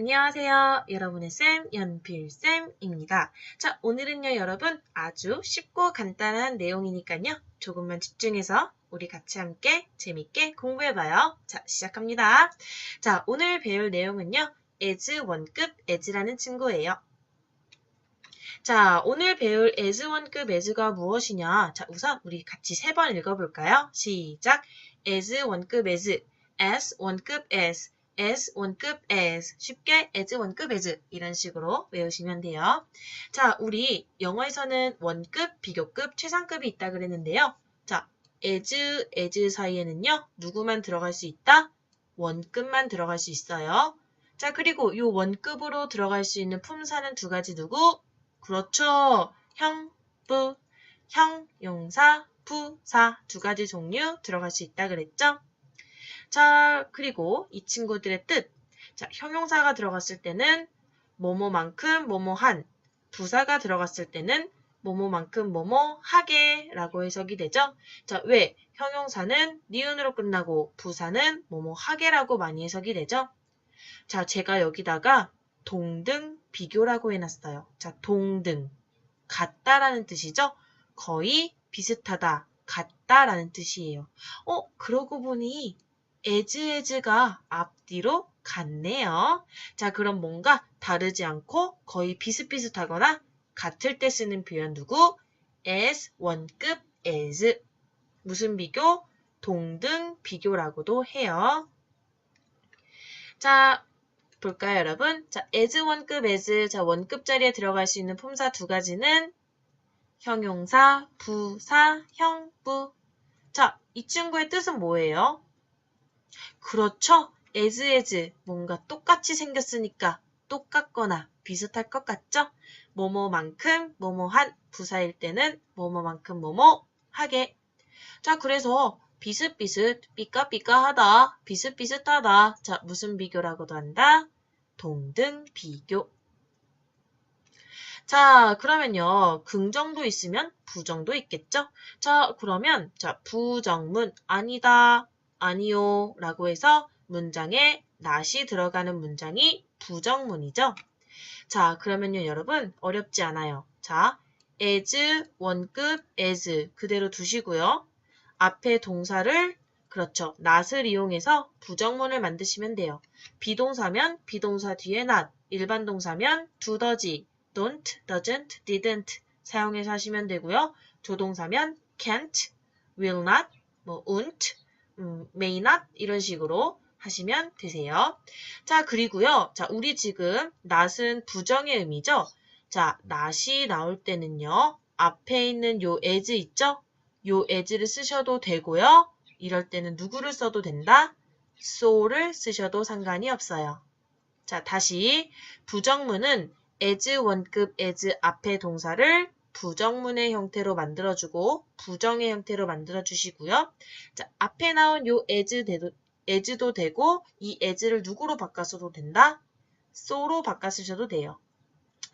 안녕하세요. 여러분의 쌤, 연필쌤입니다. 자, 오늘은요, 여러분, 아주 쉽고 간단한 내용이니까요. 조금만 집중해서 우리 같이 함께 재밌게 공부해봐요. 자, 시작합니다. 자, 오늘 배울 내용은요, as 원급 as라는 친구예요. 자, 오늘 배울 as 원급 as가 무엇이냐? 자, 우선 우리 같이 세 번 읽어볼까요? 시작. as 원급 as, as 원급 as, as 원급 as 쉽게 as 원급 as 이런 식으로 외우시면 돼요. 자, 우리 영어에서는 원급, 비교급, 최상급이 있다 그랬는데요. 자, as, as 사이에는요. 누구만 들어갈 수 있다? 원급만 들어갈 수 있어요. 자, 그리고 이 원급으로 들어갈 수 있는 품사는 두 가지 누구? 그렇죠. 형, 부, 형, 용사, 부사 두 가지 종류 들어갈 수 있다 그랬죠? 자, 그리고 이 친구들의 뜻. 자, 형용사가 들어갔을 때는 뭐뭐만큼 뭐뭐한, 부사가 들어갔을 때는 뭐뭐만큼 뭐뭐하게 라고 해석이 되죠. 자, 왜? 형용사는 니은으로 끝나고 부사는 뭐뭐하게 라고 많이 해석이 되죠. 자, 제가 여기다가 동등 비교라고 해놨어요. 자, 동등. 같다라는 뜻이죠. 거의 비슷하다, 같다라는 뜻이에요. 어, 그러고 보니 에즈에즈가 앞뒤로 같네요. 자, 그럼 뭔가 다르지 않고 거의 비슷비슷하거나 같을 때 쓰는 표현 누구? as 원급 as 무슨 비교? 동등 비교라고도 해요. 자, 볼까요, 여러분? 자, as 원급 as 자, 원급 자리에 들어갈 수 있는 품사 두 가지는 형용사, 부사, 형부. 자, 이 친구의 뜻은 뭐예요? 그렇죠. as as 뭔가 똑같이 생겼으니까 똑같거나 비슷할 것 같죠? 뭐뭐만큼 뭐뭐한 부사일 때는 뭐뭐만큼 뭐뭐 하게. 자, 그래서 비슷비슷, 삐까삐까하다, 비슷비슷하다. 자, 무슨 비교라고도 한다? 동등 비교. 자, 그러면요. 긍정도 있으면 부정도 있겠죠? 자, 그러면 자, 부정문 아니다, 아니요 라고 해서 문장에 not이 들어가는 문장이 부정문이죠. 자, 그러면요, 여러분 어렵지 않아요. 자, as 원급 as 그대로 두시고요. 앞에 동사를 그렇죠. not을 이용해서 부정문을 만드시면 돼요. 비동사면 비동사 뒤에 not, 일반 동사면 두더지, don't, doesn't, didn't 사용해서 하시면 되고요. 조동사면 can't, will not, 뭐 won't, 음, may not 이런 식으로 하시면 되세요. 자, 그리고요. 자, 우리 지금 not은 부정의 의미죠? 자, not이 나올 때는요. 앞에 있는 요 as 있죠? 요 as를 쓰셔도 되고요. 이럴 때는 누구를 써도 된다? so를 쓰셔도 상관이 없어요. 자, 다시 부정문은 as 원급 as 앞에 동사를 부정문의 형태로 만들어주고 부정의 형태로 만들어주시고요. 자, 앞에 나온 요 as 대도, as도 되고 이 as를 누구로 바꿔서도 된다? so로 바꿔쓰셔도 돼요.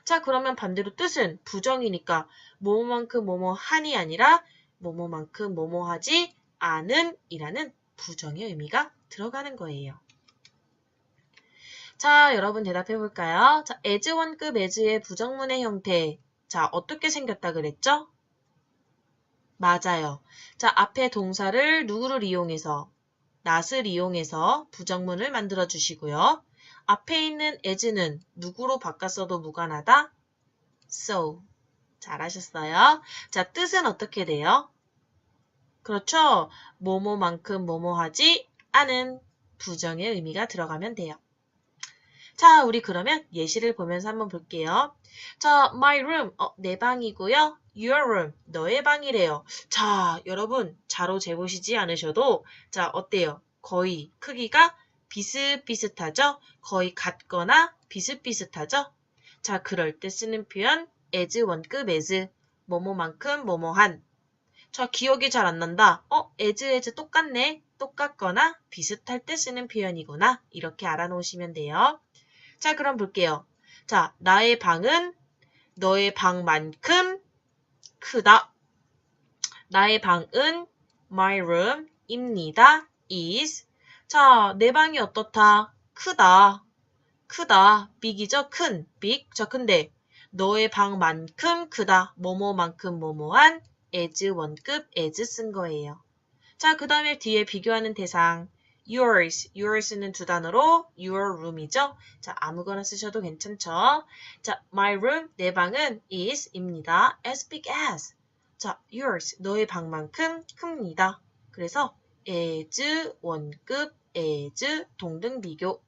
자, 그러면 반대로 뜻은 부정이니까 뭐뭐만큼 뭐뭐한이 아니라 뭐뭐만큼 뭐뭐하지 않은 이라는 부정의 의미가 들어가는 거예요. 자, 여러분 대답해 볼까요? 자, as 원급 as의 부정문의 형태. 자, 어떻게 생겼다 그랬죠? 맞아요. 자, 앞에 동사를 누구를 이용해서 not을 이용해서 부정문을 만들어 주시고요. 앞에 있는 as는 누구로 바꿨어도 무관하다? so. 잘하셨어요. 자, 뜻은 어떻게 돼요? 그렇죠. 뭐뭐만큼 뭐뭐하지 않은 부정의 의미가 들어가면 돼요. 자, 우리 그러면 예시를 보면서 한번 볼게요. 자, my room, 어, 내 방이고요. your room, 너의 방이래요. 자, 여러분, 자로 재보시지 않으셔도, 자, 어때요? 거의 크기가 비슷비슷하죠? 거의 같거나 비슷비슷하죠? 자, 그럴 때 쓰는 표현, as 원급 as, 뭐뭐만큼 뭐뭐한. 자, 기억이 잘 안 난다. 어, as as 똑같네. 똑같거나 비슷할 때 쓰는 표현이구나. 이렇게 알아놓으시면 돼요. 자, 그럼 볼게요. 자, 나의 방은 너의 방만큼 크다. 나의 방은 my room입니다. is. 자, 내 방이 어떻다? 크다. 크다. big이죠? 큰. big. 자, 근데 너의 방만큼 크다. 뭐뭐만큼 뭐뭐한 as 원급 as 쓴 거예요. 자, 그 다음에 뒤에 비교하는 대상 yours, yours는 두 단어로 your room이죠. 자, 아무거나 쓰셔도 괜찮죠. 자, my room, 내 방은 is 입니다. as big as. 자, yours, 너의 방만큼 큽니다. 그래서 as 원급 as 동등 비교.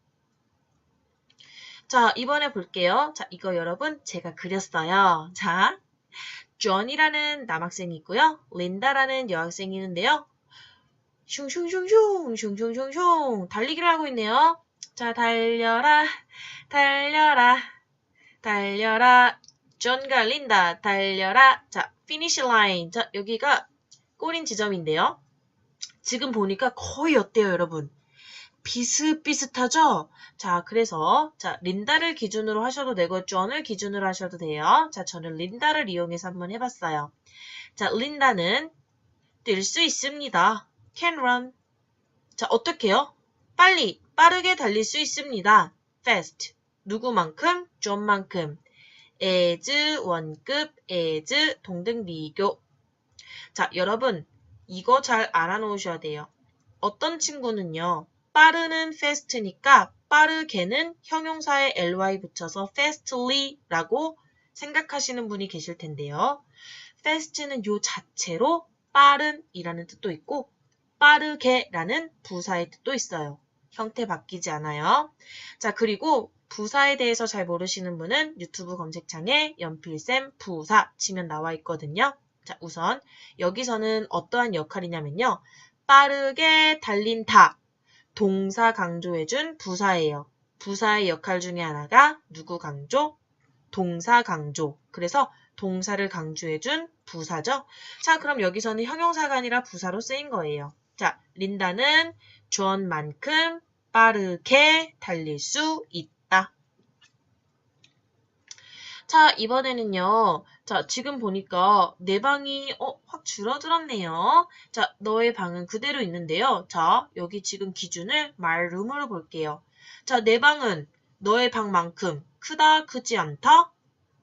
자, 이번에 볼게요. 자, 이거 여러분 제가 그렸어요. 자, 존이라는 남학생이 있고요. 린다라는 여학생이 있는데요. 슝슝슝슝 슝슝슝슝 달리기를 하고 있네요. 자, 달려라, 달려라, 달려라. 존과 린다, 달려라. 자, 피니시 라인. 자, 여기가 꼬린 지점인데요. 지금 보니까 거의 어때요, 여러분? 비슷비슷하죠? 자, 그래서 자, 린다를 기준으로 하셔도 되고 존을 기준으로 하셔도 돼요. 자, 저는 린다를 이용해서 한번 해봤어요. 자, 린다는 뛸 수 있습니다. Can run. 자, 어떻게요? 빨리, 빠르게 달릴 수 있습니다. fast. 누구만큼? 존만큼. as 원급, as 동등 비교. 자, 여러분, 이거 잘 알아놓으셔야 돼요. 어떤 친구는요, 빠르는 fast니까 빠르게는 형용사에 ly 붙여서 fastly라고 생각하시는 분이 계실 텐데요. fast는 요 자체로 빠른이라는 뜻도 있고 빠르게라는 부사의 뜻도 있어요. 형태 바뀌지 않아요. 자, 그리고 부사에 대해서 잘 모르시는 분은 유튜브 검색창에 연필쌤 부사 치면 나와 있거든요. 자, 우선 여기서는 어떠한 역할이냐면요. 빠르게 달린다. 동사 강조해준 부사예요. 부사의 역할 중에 하나가 누구 강조? 동사 강조. 그래서 동사를 강조해준 부사죠. 자, 그럼 여기서는 형용사가 아니라 부사로 쓰인 거예요. 자, 린다는 존만큼 빠르게 달릴 수 있다. 자, 이번에는요. 자, 지금 보니까 내 방이 어, 확 줄어들었네요. 자, 너의 방은 그대로 있는데요. 자, 여기 지금 기준을 room으로 볼게요. 자, 내 방은 너의 방만큼 크다, 크지 않다?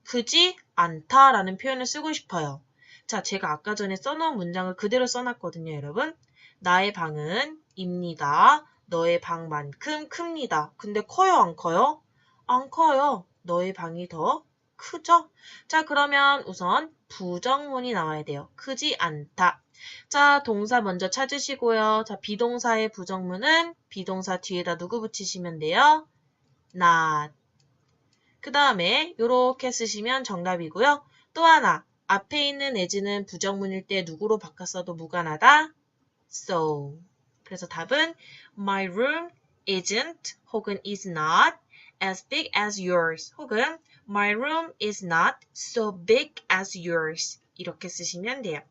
크지 않다라는 표현을 쓰고 싶어요. 자, 제가 아까 전에 써놓은 문장을 그대로 써놨거든요, 여러분. 나의 방은 입니다. 너의 방만큼 큽니다. 근데 커요, 안 커요? 안 커요. 너의 방이 더 크죠? 자, 그러면 우선 부정문이 나와야 돼요. 크지 않다. 자, 동사 먼저 찾으시고요. 자, 비동사의 부정문은 비동사 뒤에다 누구 붙이시면 돼요? not. 그 다음에 이렇게 쓰시면 정답이고요. 또 하나, 앞에 있는 as는 부정문일 때 누구로 바꿨어도 무관하다? So. 그래서 답은 my room isn't 혹은 is not as big as yours 혹은 My room is not so big as yours. 이렇게 쓰시면 돼요.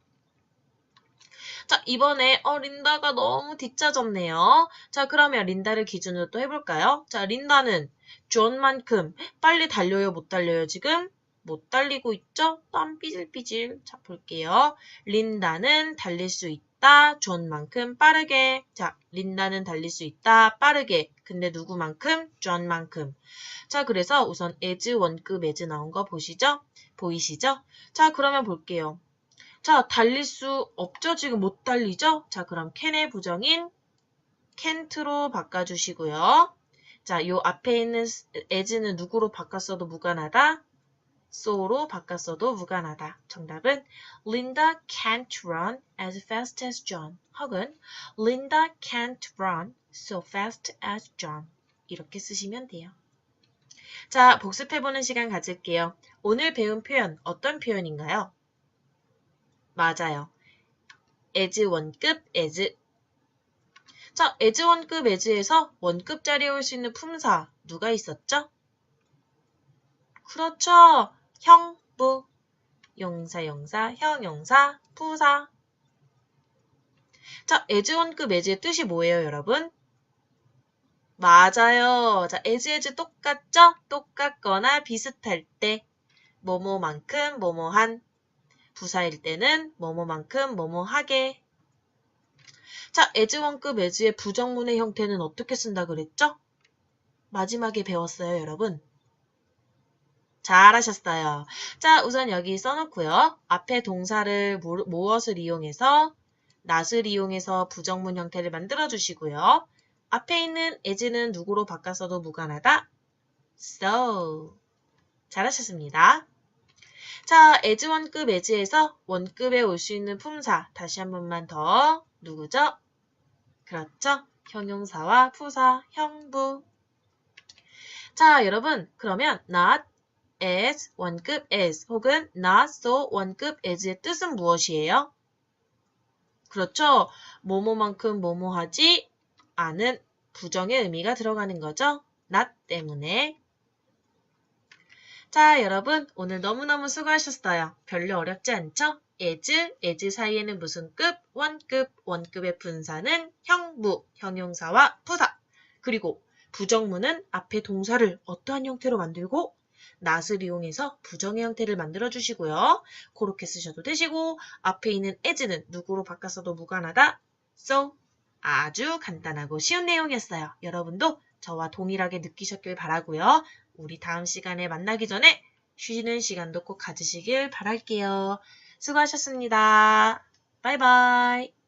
자, 이번에 어 린다가 너무 뒷짜졌네요. 자, 그러면 린다를 기준으로 또 해볼까요? 자, 린다는 존만큼 빨리 달려요, 못 달려요, 지금? 못 달리고 있죠? 땀 삐질삐질. 자, 볼게요. 린다는 달릴 수 있 다. 존만큼 빠르게. 자, 린다는 달릴 수 있다. 빠르게. 근데 누구만큼? 존만큼. 자, 그래서 우선 as 원급 as 나온 거 보시죠? 보이시죠? 자, 그러면 볼게요. 자, 달릴 수 없죠? 지금 못 달리죠? 자, 그럼 can의 부정인 can't로 바꿔주시고요. 자, 요 앞에 있는 as는 누구로 바꿨어도 무관하다? So로 바꿨어도 무관하다. 정답은 Linda can't run as fast as John. 혹은 Linda can't run so fast as John. 이렇게 쓰시면 돼요. 자, 복습해보는 시간 가질게요. 오늘 배운 표현 어떤 표현인가요? 맞아요. as 원급 as. 자, as 원급 as에서 원급 자리에 올 수 있는 품사 누가 있었죠? 그렇죠. 형부. 용사, 용사, 형 용사, 부사. 자, as 원급 as의 뜻이 뭐예요, 여러분? 맞아요. 자, as as 똑같죠? 똑같거나 비슷할 때 뭐뭐만큼 뭐뭐한 부사일 때는 뭐뭐만큼 뭐뭐하게 자, as 원급 as의 부정문의 형태는 어떻게 쓴다 그랬죠? 마지막에 배웠어요, 여러분? 잘하셨어요. 자, 우선 여기 써놓고요. 앞에 동사를 무- 무엇을 이용해서 not을 이용해서 부정문 형태를 만들어 주시고요. 앞에 있는 as는 누구로 바꿨어도 무관하다. so. 잘하셨습니다. 자, as 원급 as에서 원급에 올 수 있는 품사 다시 한 번만 더 누구죠? 그렇죠. 형용사와 부사, 형부. 자, 여러분, 그러면 not as 원급 as 혹은 not so 원급 as의 뜻은 무엇이에요? 그렇죠. 뭐뭐만큼 뭐뭐하지 않은 부정의 의미가 들어가는 거죠. not 때문에. 자, 여러분, 오늘 너무너무 수고하셨어요. 별로 어렵지 않죠? as, as 사이에는 무슨 급? 원급, 원급의 분사는 형부, 형용사와 부사. 그리고 부정문은 앞에 동사를 어떠한 형태로 만들고 not을 이용해서 부정의 형태를 만들어 주시고요. 그렇게 쓰셔도 되시고 앞에 있는 as는 누구로 바꿨어도 무관하다. so 아주 간단하고 쉬운 내용이었어요. 여러분도 저와 동일하게 느끼셨길 바라고요. 우리 다음 시간에 만나기 전에 쉬는 시간도 꼭 가지시길 바랄게요. 수고하셨습니다. 바이바이.